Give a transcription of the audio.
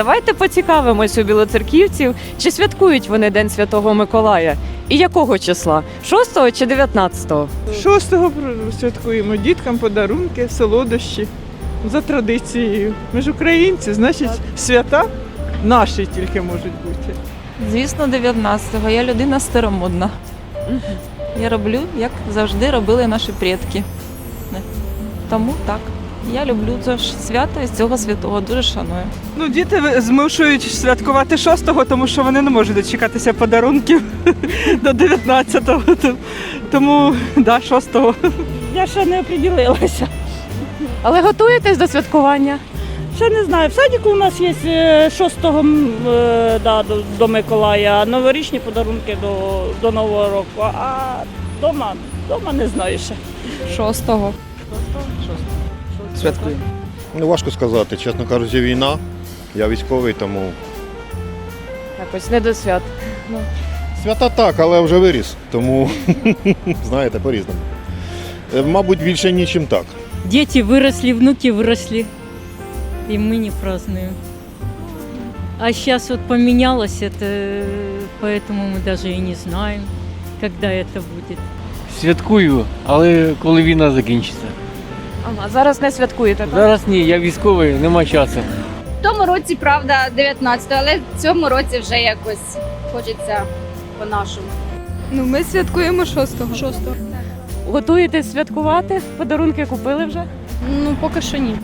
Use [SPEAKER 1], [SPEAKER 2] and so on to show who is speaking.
[SPEAKER 1] Давайте поцікавимось у білоцерківців, чи святкують вони День Святого Миколая. І якого числа? 6 чи 19?
[SPEAKER 2] Шостого святкуємо діткам подарунки, солодощі за традицією. Ми ж українці, значить, свята наші тільки можуть бути.
[SPEAKER 3] Звісно, 19-го. Я людина старомодна. Я роблю, як завжди робили наші предки. Тому так. Я люблю це ж свято і цього святого дуже шаную.
[SPEAKER 2] Ну, діти змушують святкувати шостого, тому що вони не можуть дочекатися подарунків до 19-го. Тому да, шостого.
[SPEAKER 4] Я ще не оприділилася.
[SPEAKER 1] Але готуєтесь до святкування?
[SPEAKER 4] Ще не знаю. В садіку у нас є е, 6 м, е, да, до, до Миколая, а новорічні подарунки до, до Нового року. А вдома, вдома не знаю ще.
[SPEAKER 3] Шостого
[SPEAKER 5] Святкуємо.
[SPEAKER 6] Ну, важко сказати, чесно кажучи, війна. Я військовий, тому
[SPEAKER 1] Якось не до свят.
[SPEAKER 6] свята так, але вже виріс. Тому знаєте, по-різному. Е, Мабуть, більше нічим так.
[SPEAKER 7] Дети выросли, внуки выросли, и мы не празднуем. А сейчас вот поменялось это, поэтому мы даже и не знаем, когда это будет.
[SPEAKER 8] Святкую, але коли війна закінчиться.
[SPEAKER 1] Ага, зараз не святкуєте, так?
[SPEAKER 8] Зараз ні, я військовий, нема часу.
[SPEAKER 9] В тому році, правда, 19, але в цьому році вже якось хочеться по-нашому.
[SPEAKER 3] Ну, ми святкуємо 6-го. 6
[SPEAKER 1] Готуєтесь святкувати? Подарунки купили вже?
[SPEAKER 3] Ну, поки що ні.